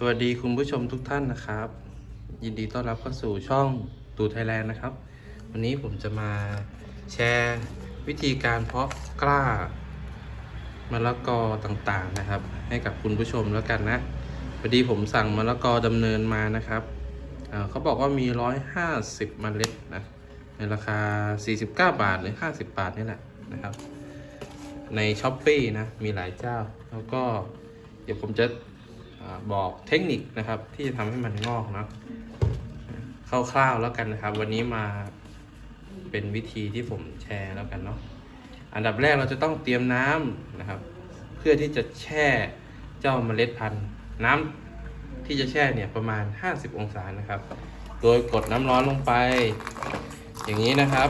สวัสดีคุณผู้ชมทุกท่านนะครับ ยินดีต้อนรับเข้าสู่ช่องตูไทยแลนด์นะครับ วันนี้ผมจะมาแชร์วิธีการเพาะกล้ามะละกอต่างๆนะครับ ให้กับคุณผู้ชมแล้วกันนะพอดีผมสั่งมะละกอดำเนินมานะครับเเขาบอกว่ามี 150เมล็ดนะในราคา 49 บาทหรือ 50 บาทนี่แหละนะครับ ใน s h อ p e e นะมีหลายเจ้า แล้วก็เดี๋ยวผมจะ บอกเทคนิคนะครับที่จะทำให้มันงอกเนาะคร่าวๆแล้วกันนะครับ วันนี้มาเป็นวิธีที่ผมแชร์แล้วกันเนาะอันดับแรกเราจะต้องเตรียมน้ำนะครับ เพื่อที่จะแช่เจ้าเมล็ดพันธุ์ น้ำที่จะแช่เนี่ยประมาณ 50 องศานะครับ โดยกดน้ำร้อนลงไป อย่างนี้นะครับ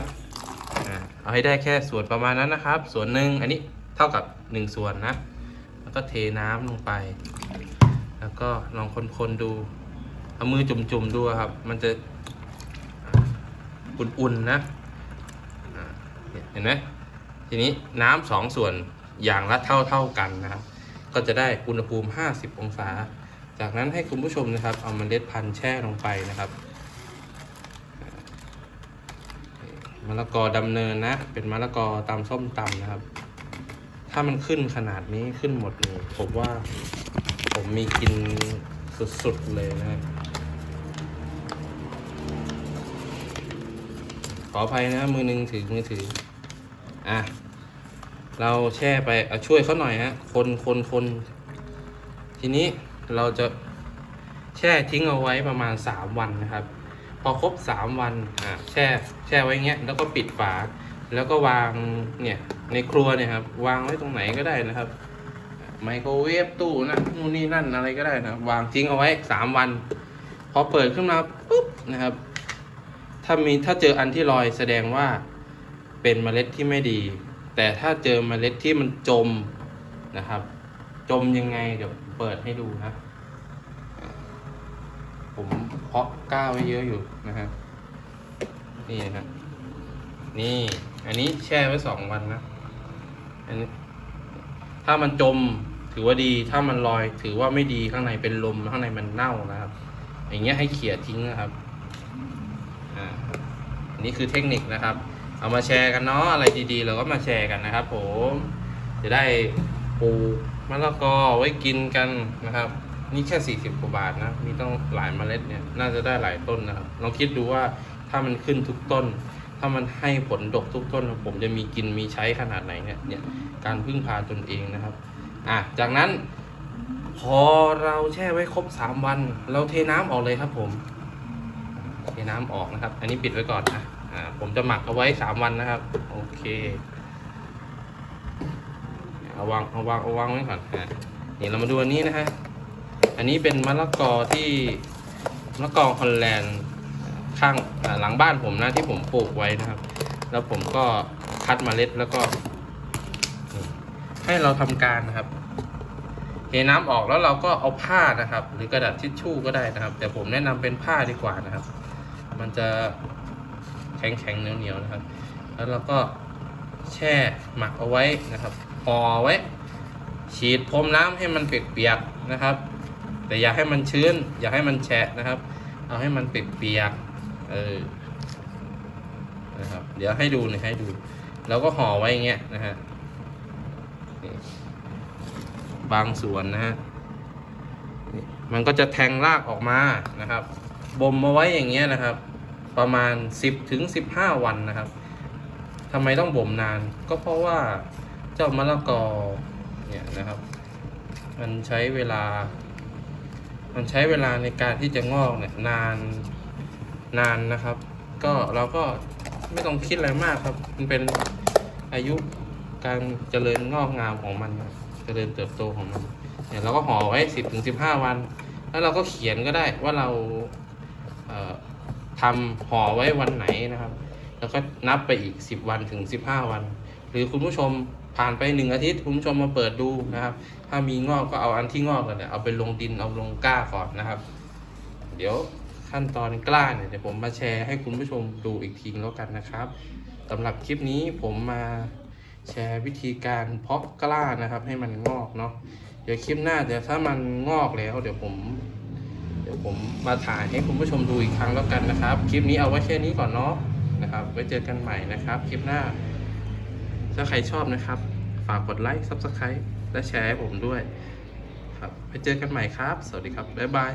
เอาให้ได้แค่ส่วนประมาณนั้นนะครับ ส่วนหนึ่งอันนี้เท่ากับ 1 ส่วนนะ แล้วก็เทน้ำลงไป แล้วก็ลองคนๆดู เอามือจุ่มๆดูครับ มันจะอุ่นๆนะเห็นไหมทีนี้น้ำสองส่วนอย่างละเท่าๆกันนะครับ ก็จะได้อุณหภูมิ 50 องศา จากนั้นให้คุณผู้ชมนะครับ เอาเมล็ดพันธุ์แช่ลงไปนะครับมะละกอดำเนินนะ เป็นมะละกอตำส้มตำนะครับ ถ้ามันขึ้นขนาดนี้ขึ้นหมดนี่ผมว่า มีกินสุดๆเลยนะขออภัยนะมือหนึงถือมือถือ อะ เราแช่ไปอะช่วยเขาหน่อยฮะ คนคนคนทีนี้เราจะแช่ทิ้งเอาไว้ประมาณ 3 วันนะครับ พอครบ 3 วันอะแช่แช่ไว้เงี้ยแล้วก็ปิดฝา แล้วก็วางเนี่ยในครัวเนี่ยครับ วางไว้ตรงไหนก็ได้นะครับ ไมโครเวฟตู้นะนู่นนี่นั่นอะไรก็ได้นะวางทิ้งเอาไว้3วัน พอเปิดขึ้นมาปุ๊บนะครับ ถ้ามีถ้าเจออันที่ลอยแสดงว่าเป็นเมล็ดที่ไม่ดี แต่ถ้าเจอเมล็ดที่มันจมนะครับ จมยังไงเดี๋ยวเปิดให้ดูนะผมเพาะก้าวไว้เยอะอยู่นะครับนี่นะครับนี่ อันนี้แช่ไว้สองวันนะอันนี้ถ้ามันจม ถือว่าดีถ้ามันลอย ถือว่าไม่ดีข้างในเป็นลมข้างในมันเน่านะครับ อย่างเงี้ยให้เขี่ยทิ้งนะครับอ่าอันนี้คือเทคนิคนะครับ เอามาแชร์กันเนาะอะไรดีๆ เราก็มาแชร์กันนะครับ ผม จะได้ปลูกมะละกอไว้กินกันนะครับ นี่แค่ 40กว่าบาทนะมีต้องหลายเมล็ดเนี่ยน่าจะได้หลายต้นนะครับลองคิดดูว่าถ้ามันขึ้นทุกต้น ถ้ามันให้ผลดกทุกต้น ผมจะมีกินมีใช้ขนาดไหนเนี่ยเนี่ยการพึ่งพาตนเองนะครับ อะจากนั้น พอเราแช่ไว้ครบ3วัน เราเทน้ำออกเลยครับผม เทน้ำออกนะครับ อันนี้ปิดไว้ก่อนนะอ่าผมจะหมักเอาไว้3วันนะครับ โอเคเอาวางเอาวางเอาวางไว้ก่อนอะนี่เรามาดูอันนี้นะฮะอันนี้เป็นมะละกอที่มะละกอฮอลแลนด์ข้างหลังบ้านผมนะที่ผมปลูกไว้นะครับ แล้วผมก็คัดเมล็ดแล้วก็ ให้เราทำการนะครับเทน้ำออกแล้วเราก็เอาผ้านะครับ หรือกระดาษทิชชู่ก็ได้นะครับ แต่ผมแนะนำเป็นผ้าดีกว่านะครับ มันจะแข็งแข็งเหนียวเหนียวนะครับ แล้วเราก็แช่หมักเอาไว้นะครับห่อไว้ ฉีดพรมน้ำให้มันเปียกๆนะครับ แต่อย่าให้มันชื้น อย่าให้มันแฉะนะครับ เอาให้มันเปียกๆเออนะครับ เดี๋ยวให้ดูน่อยให้ดู แล้วก็ห่อไว้อย่างเงี้ยนะฮะ บางส่วนนะฮะมันก็จะแทงรากออกมานะครับบ่มมาไว้อย่างเงี้ยนะครับ ประมาณ 10ถึง15 วันนะครับทำไมต้องบ่มนาน ก็เพราะว่าเจ้ามะละกอเนี่ยนะครับ มันใช้เวลา มันใช้เวลาในการที่จะงอกเนี่ยนานนานนะครับ ก็เราก็ไม่ต้องคิดอะไรมากครับ มันเป็นอายุ การเจริญงอกงามของมันเจริญเติบโตของมันเนี่ยเราก็ห่อไว้สิบถึงสิบห้าวัน แล้วเราก็เขียนก็ได้ว่าเราเทำห่อไว้วันไหนนะครับ แล้วก็นับไปอีกสิบวันถึงสิบห้าวัน หรือคุณผู้ชมผ่านไปหนึ่งอาทิตย์คุณผู้ชมมาเปิดดูนะครับ ถ้ามีงอกก็เอาอันที่งอกกันเนี่ยเอาไปลงดินเอาลงกล้าก่อนนะครับ เดี๋ยวขั้นตอนกล้าเนี่ยเดี๋ยวผมมาแชร์ให้คุณผู้ชมดูอีกทีแล้วกันนะครับสำหรับคลิปนี้ผมมา แชร์วิธีการเพาะกล้านะครับ ให้มันงอกเนาะเดี๋ยวคลิปหน้าเดี๋ยวถ้ามันงอกแล้ว เดี๋ยวผม เดี๋ยวผมมาถ่ายให้คุณผู้ชมดูอีกครั้งแล้วกันนะครับ คลิปนี้เอาไว้แค่นี้ก่อนเนาะนะครับ ไว้เจอกันใหม่นะครับ คลิปหน้า ถ้าใครชอบนะครับ ฝากกดไลค์ Subscribe และแชร์ให้ผมด้วย ครับไปเจอกันใหม่ครับ สวัสดีครับบ๊ายบาย